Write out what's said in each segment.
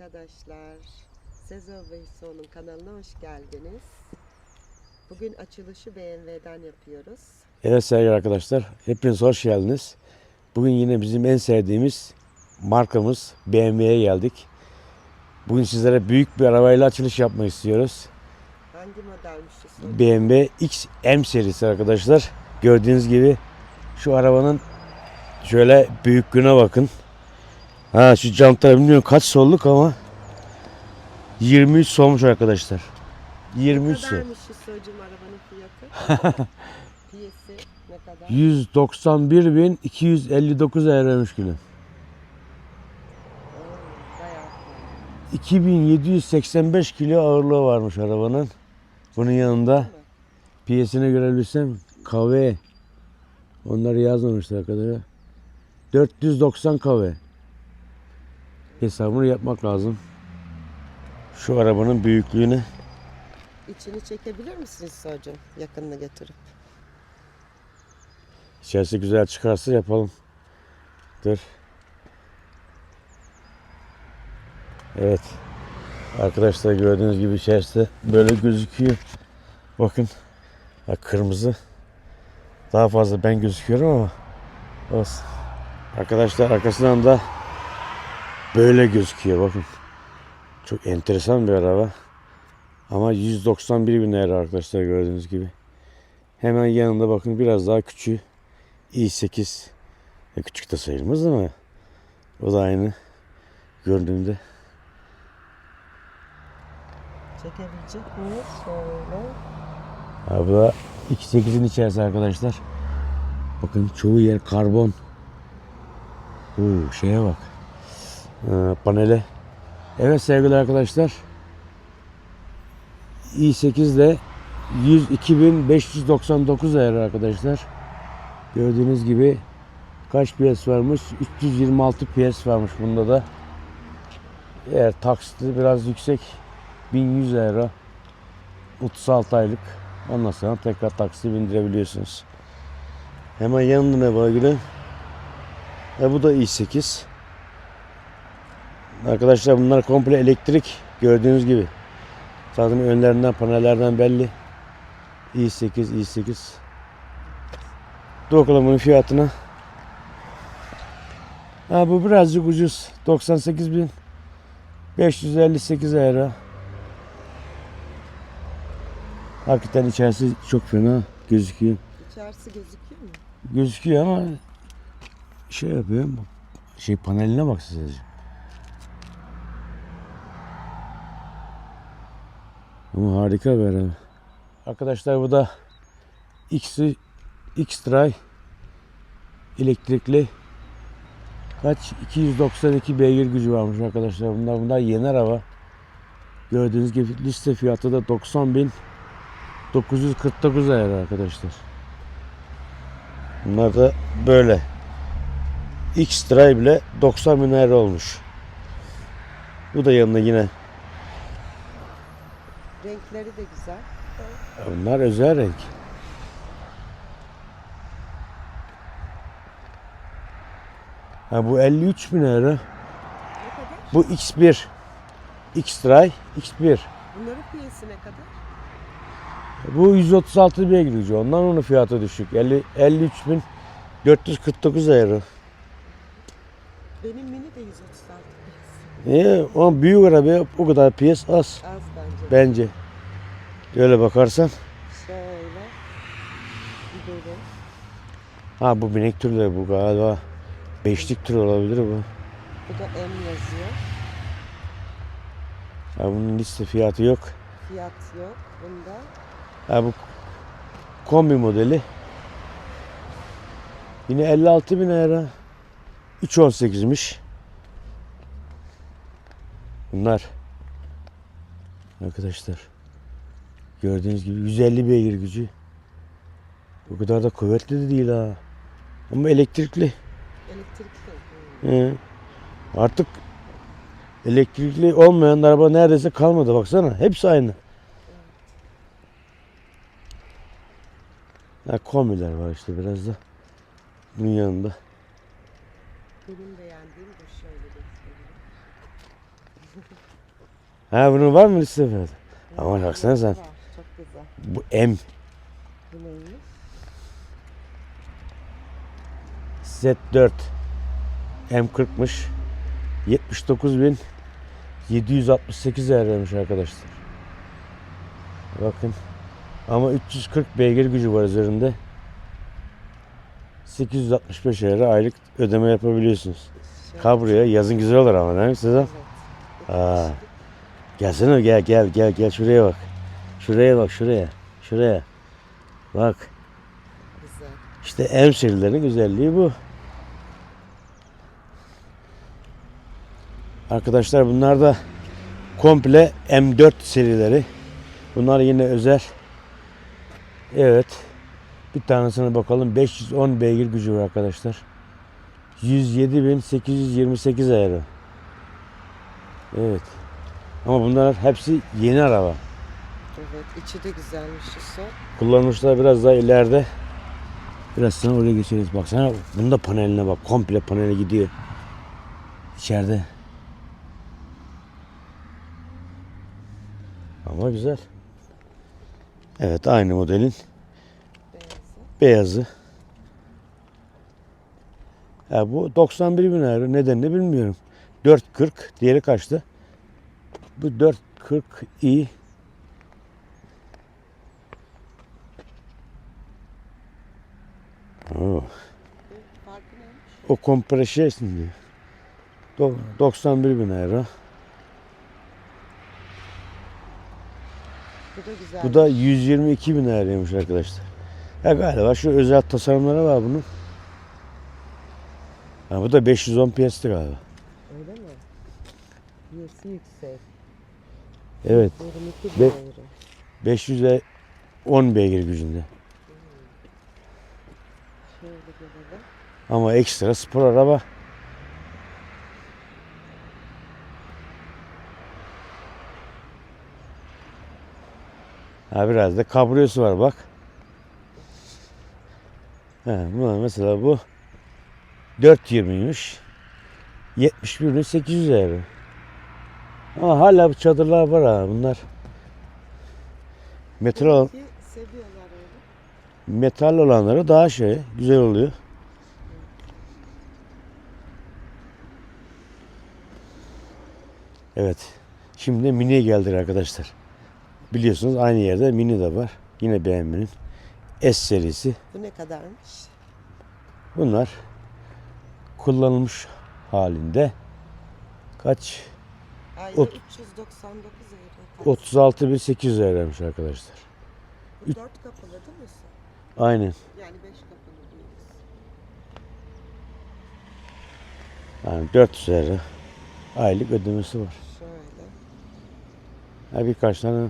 Arkadaşlar. Sezo ve Hüso'nun kanalına hoş geldiniz. Bugün açılışı BMW'den yapıyoruz. Evet sevgili arkadaşlar, hepiniz hoş geldiniz. Bugün yine bizim en sevdiğimiz markamız BMW'ye geldik. Bugün sizlere büyük bir arabayla açılış yapmak istiyoruz. Hangi modelmiş Hüso? BMW XM serisi arkadaşlar. Gördüğünüz gibi şu arabanın şöyle büyüklüğüne bakın. Ha şu jantlar bilmiyorum kaç solluk ama 23 solmuş arkadaşlar. 23 Ne sol. kadarmış arabanın fiyatı? Piyesi ne kadar? 191.259 euroymuş günü. Oo, bayağı. 2785 kilo ağırlığı varmış arabanın. Bunun yanında piyesine görebilirsem kahve. Onları yazmamışlar arkadaşlar. 490 kahve. Hesabını yapmak lazım. Şu arabanın büyüklüğüne. İçini çekebilir misiniz Hüso'cum? Yakınını getirip. İçerisi güzel çıkarsa yapalım. Dur. Evet. Arkadaşlar gördüğünüz gibi içerisi böyle gözüküyor. Bakın. Ha, kırmızı. Daha fazla ben gözüküyorum ama olsun. Arkadaşlar arkasından da böyle gözüküyor bakın. Çok enteresan bir araba. Ama 191 bin lira arkadaşlar gördüğünüz gibi. Hemen yanında bakın biraz daha küçüğü i8. E, küçük de sayılmaz ama o da aynı gördüğümde. Çekebilecek miyiz? Şöyle. Da 2.8'in içerisi arkadaşlar. Bakın çoğu yer karbon. Oo, şeye bak. Ee, panele. Evet sevgili arkadaşlar. i8 ile 102.599 ayar arkadaşlar. Gördüğünüz gibi kaç PS varmış? 326 PS varmış bunda da. Eğer taksiti biraz yüksek 1100 euro 36 aylık ondan sonra tekrar taksi bindirebiliyorsunuz. Hemen yanında ne var gülüm? E bu da i8. Arkadaşlar bunlar komple elektrik gördüğünüz gibi. Zaten önlerinden panellerden belli. i8 i8. Dur bakalım bunun fiyatına. Ha bu birazcık ucuz. 98.558 euro. Hakikaten içerisi çok fena gözüküyor. İçerisi gözüküyor mu? Gözüküyor ama şey yapıyor. Şey paneline bak sadece. Ama harika bir araba. Arkadaşlar bu da X X-Drive elektrikli kaç 292 beygir gücü varmış arkadaşlar. Bunlar bunlar yeni araba. Gördüğünüz gibi liste fiyatı da 90 bin 949 ayar arkadaşlar. Bunlar da böyle. X-Drive bile 90 bin ayar olmuş. Bu da yanında yine. Renkleri de güzel. Bunlar özel renk. Ha bu 53 bin kadar? Bu X1. X-Drive X1. Bunların piyesi ne kadar? Bu 136 bin gidiyor. Ondan onun fiyatı düşük. 50, 53 bin 449 euro. Benim mini de 136 piyesi. Niye? Ama büyük araba o kadar piyas az. Az bence. Öyle bakarsan. Şöyle. Gidelim. Ha bu binek türleri bu galiba. Beşlik tür olabilir bu. Bu da M yazıyor. Ha bunun liste fiyatı yok. Fiyat yok bunda. Ha bu kombi modeli. Yine 56 bin lira. 3.18'miş. Bunlar. Arkadaşlar. Gördüğünüz gibi 150 beygir gücü. O kadar da kuvvetli de değil ha. Ama elektrikli. Elektrikli. He. Artık elektrikli olmayan araba neredeyse kalmadı baksana. Hepsi aynı. Ha, kombiler var işte biraz da. Bunun yanında. Benim beğendiğim bu şöyle göstereyim. Ha bunun var mı listede? Ama baksana sen. Çok güzel. Bu M Bu neymiş? Z4 M40'mış. 79.768 değerlenmiş arkadaşlar. Bakın. Ama 340 beygir gücü var üzerinde. 865 lira aylık ödeme yapabiliyorsunuz. Şöyle. Kabriyo yazın güzel olur ama değil mi Sezen? Evet. Aa. Gelsene gel gel gel gel şuraya bak. Şuraya bak şuraya. Şuraya. Bak. Güzel. İşte M serilerinin güzelliği bu. Arkadaşlar bunlar da komple M4 serileri. Bunlar yine özel. Evet. Bir tanesine bakalım. 510 beygir gücü var arkadaşlar. 107.828 euro. Evet. Ama bunlar hepsi yeni araba. Evet içi de güzelmiş Yusuf. Kullanmışlar biraz daha ileride. Biraz sonra oraya geçeriz. Baksana bunun da paneline bak. Komple panele gidiyor. İçeride. Ama güzel. Evet aynı modelin Beyazı. beyazı. Ya bu 91 bin euro. Nedenini bilmiyorum. 440. Diğeri kaçtı? Bu 440 i. Oo. Bu Farkı neymiş? O compression diyor. Do- 91 bin euro. Bu da güzel. Bu da 122 bin euroymuş arkadaşlar. Ya galiba şu özel tasarımları var bunun. Ha, bu da 510 piyasası galiba. Öyle mi? Piyesi yüksek. Evet 22 bin Be- euro. 510 beygir gücünde. Şöyle. Ama ekstra spor araba. Ha biraz da kabriyosu var bak. Ha, bu mesela bu 420'ymiş. 71.800 euro. Ama hala bu çadırlar var ha bunlar. Metal, olan- seviyorlar öyle. metal olanları daha şey güzel oluyor. Evet. Şimdi Mini'ye geldik arkadaşlar. Biliyorsunuz aynı yerde Mini de var. Yine BMW'nin S serisi. Bu ne kadarmış? Bunlar kullanılmış halinde kaç? Ayda Ot- 399 euro. 36.800 liraymış arkadaşlar. Bu 4 kapılı değil mi? Aynen. Yani 5 kapılı değiliz. Yani 400 lira aylık ödemesi var. Şöyle. Ha, birkaç tane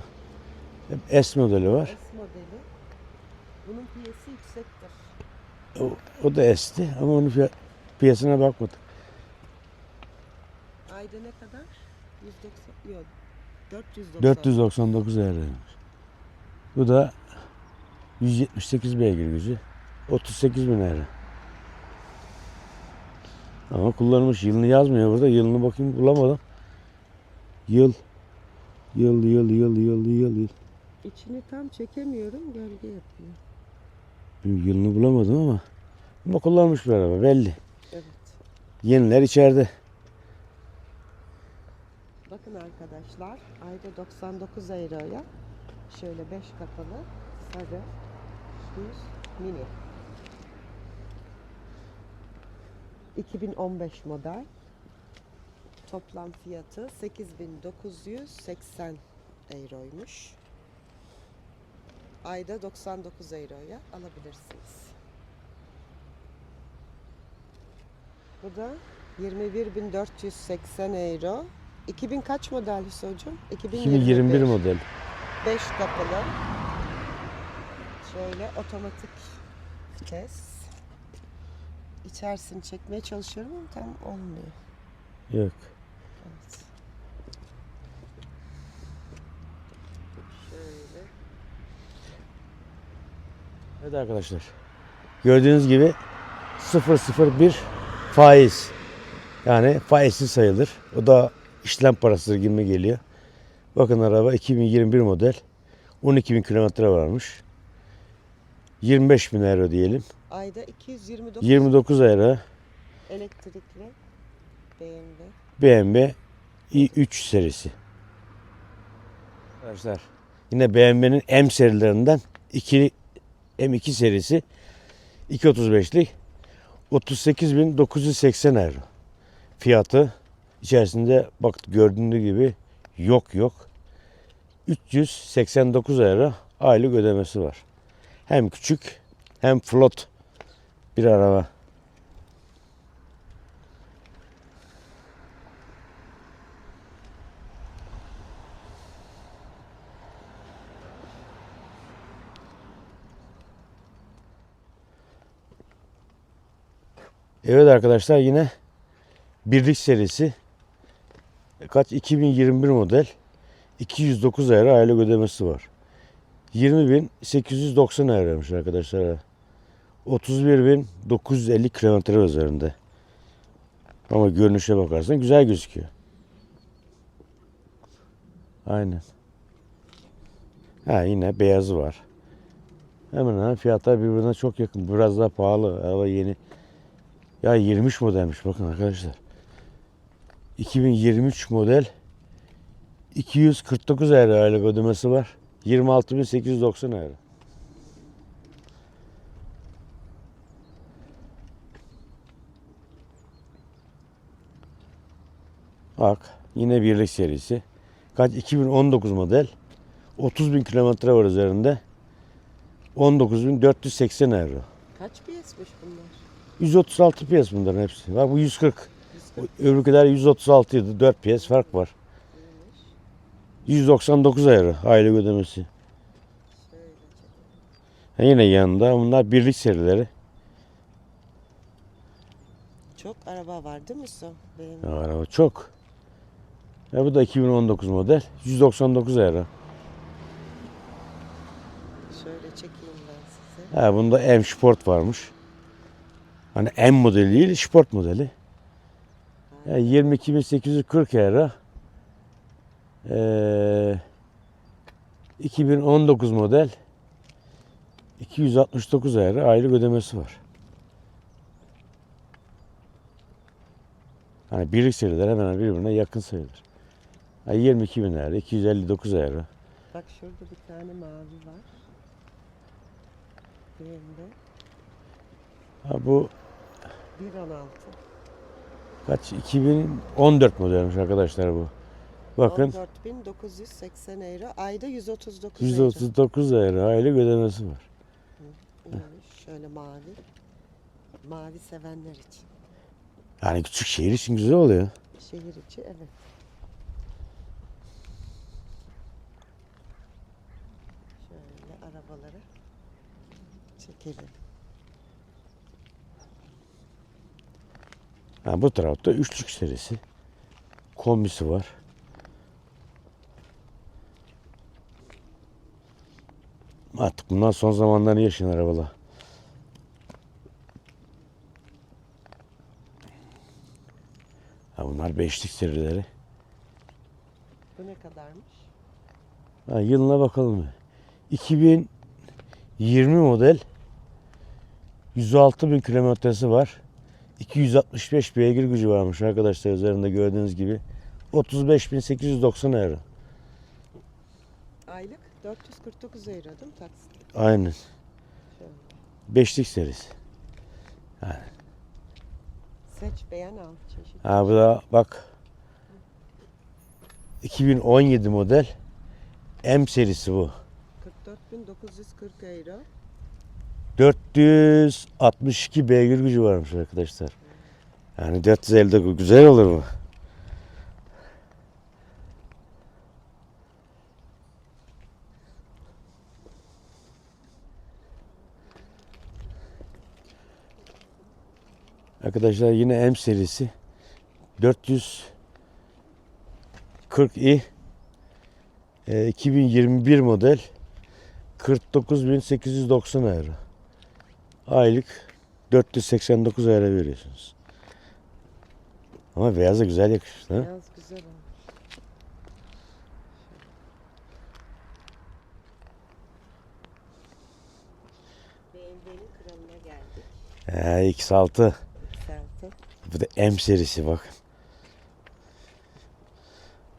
S modeli var. S modeli. Bunun piyesi yüksektir. O, o da S'ti ama onun piyasına bakmadık. Ayda ne kadar? 190 yok. 490. 499 liraymış. Bu da 178 beygir gücü. 38 bin lira. Ama kullanılmış. Yılını yazmıyor burada. Yılını bakayım bulamadım. Yıl. Yıl, yıl, yıl, yıl, yıl, yıl. İçini tam çekemiyorum. Gölge yapıyor. Bilmiyorum, Yılını bulamadım ama. Ama kullanılmış bir araba belli. Evet. Yeniler içeride. Bakın arkadaşlar. Ayda 99 euroya şöyle 5 kapalı sarı düz mini. 2015 model. Toplam fiyatı 8980 euroymuş. Ayda 99 euroya alabilirsiniz. Bu da 21.480 euro. 2000 kaç model Hüsocuğum? 2021 model. 5 kapılı. Şöyle otomatik vites. İçerisini çekmeye çalışıyorum ama tam olmuyor. Yok. Evet. Şöyle. Evet arkadaşlar. Gördüğünüz gibi 001 faiz. Yani faizsiz sayılır. O da işlem parası gibi geliyor. Bakın araba 2021 model. 12 bin kilometre varmış. 25 bin euro diyelim. Ayda 229 29 euro elektrikli BMW. BMW i3 serisi. Arkadaşlar yine BMW'nin M serilerinden 2 M2 serisi 235'lik 38.980 euro. Fiyatı içerisinde bak gördüğünüz gibi yok yok. 389 euro aylık ödemesi var. Hem küçük hem flot bir araba. Evet arkadaşlar yine birlik serisi kaç 2021 model 209 euro aylık ödemesi var. 20.890 euroymuş arkadaşlar. 31.950 kilometre üzerinde. Ama görünüşe bakarsan güzel gözüküyor. Aynen. Ha yine beyazı var. Hemen hemen fiyatlar birbirine çok yakın. Biraz daha pahalı. Hava yeni. Ya 23 modelmiş bakın arkadaşlar. 2023 model 249 euro aylık ödemesi var. 26.890 euro. Bak yine birlik serisi. Kaç 2019 model. 30 bin kilometre var üzerinde. 19.480 euro. Kaç piyesmiş bunlar? 136 piyes bunların hepsi. Bak bu 140. 140 Öbürküler 136 idi. 4 piyes fark var. 199 euro aylık ödemesi. Ha, yine yanında bunlar birlik serileri. Çok araba var değil mi Su? Ya, araba çok. Ya bu da 2019 model. 199 euro. Şöyle çekeyim ben size. Ha, bunda M Sport varmış. Hani M modeli değil, Sport modeli. Ya 22.840 euro. Ee, 2019 model 269 euro aylık ödemesi var. Hani birlik seriler hemen hemen birbirine yakın sayılır. Ha, 22 bin euro, 259 euro. Bak şurada bir tane mavi var. BMW. Ha, bu 1.16. kaç? 2014 modelmiş arkadaşlar bu. Bakın 14.980 euro. Ayda 139 euro. 139 euro aylık ödemesi var. İyiymiş. Şöyle mavi. Mavi sevenler için. Yani küçük şehir için güzel oluyor. Şehir içi evet. Şöyle arabaları çekelim. Ha, bu tarafta üçlük serisi. Kombisi var. Artık bunlar son zamanların yaşayan arabalar. Ha, bunlar beşlik serileri. Bu ne kadarmış? Ha, yılına bakalım. 2020 model 106 bin kilometresi var. 265 beygir gücü varmış arkadaşlar üzerinde gördüğünüz gibi. 35.890 euro. Aylık 449 euro değil mi taksit? Aynen. Şöyle. Beşlik serisi. Seç beğen al çeşit. Ha bu da bak 2017 model M serisi bu. 44.940 euro. 462 beygir gücü varmış arkadaşlar. Yani 450 de güzel olur mu? Arkadaşlar yine M serisi 440i e, 2021 model 49.890 euro. Aylık 489 lira veriyorsunuz. Ama beyaz da güzel yakışmış. Ha? Beyaz güzel olmuş. BMW'nin geldik. He, X6. X6. Bu da M serisi bak.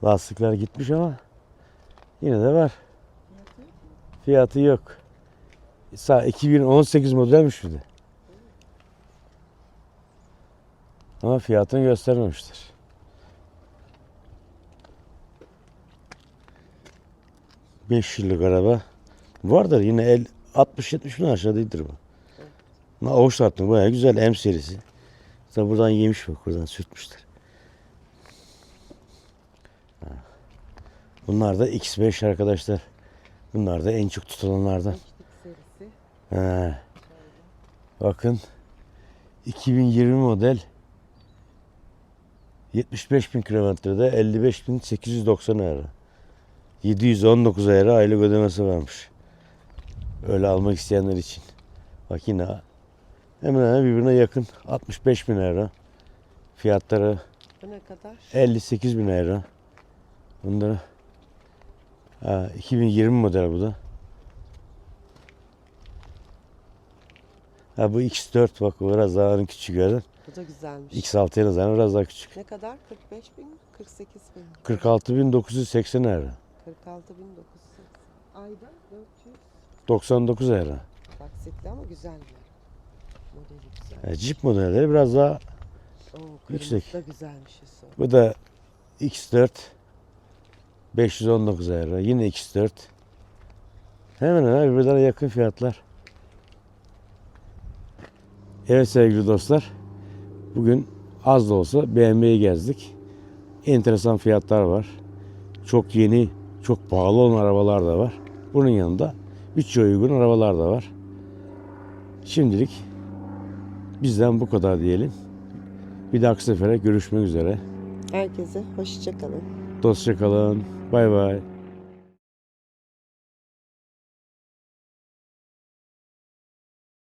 Lastikler gitmiş ama yine de var. Fiyatı yok. Sa 2018 modelmiş bir de. Ama fiyatını göstermemiştir. Beş yıllık araba. Vardır yine el 60-70 bin aşağı değildir bu. Ama avuç tattım baya güzel M serisi. Mesela buradan yemiş bak buradan sürtmüşler. Bunlar da X5 arkadaşlar. Bunlar da en çok tutulanlardan. He. Bakın 2020 model 75 bin kilometrede 55 bin 890 euro. 719 euro aylık ödemesi varmış. Öyle almak isteyenler için. Bak yine hemen hemen birbirine yakın 65 bin euro. Fiyatları Bu ne kadar? 58 bin euro. Bunları ha, 2020 model bu da. Ha bu X4 bak biraz daha onun küçük gördün. Bu da güzelmiş. X6'ya nazaran biraz daha küçük. Ne kadar? 45 bin, 48 bin. 46.980 euro. 46 bin 980. Ayda 400. 99 euro. Taksitli ama güzel bir. Modeli güzel. Yani Jeep modelleri biraz daha Oo, Yüksek. da güzelmiş Yusuf. bu da X4 519 euro. Yine X4. Hemen hemen birbirlerine yakın fiyatlar. Evet sevgili dostlar. Bugün az da olsa BMW'yi gezdik. Enteresan fiyatlar var. Çok yeni, çok pahalı olan arabalar da var. Bunun yanında bütçe uygun arabalar da var. Şimdilik bizden bu kadar diyelim. Bir dahaki sefere görüşmek üzere. Herkese hoşça kalın. Dostça kalın. Bay bay.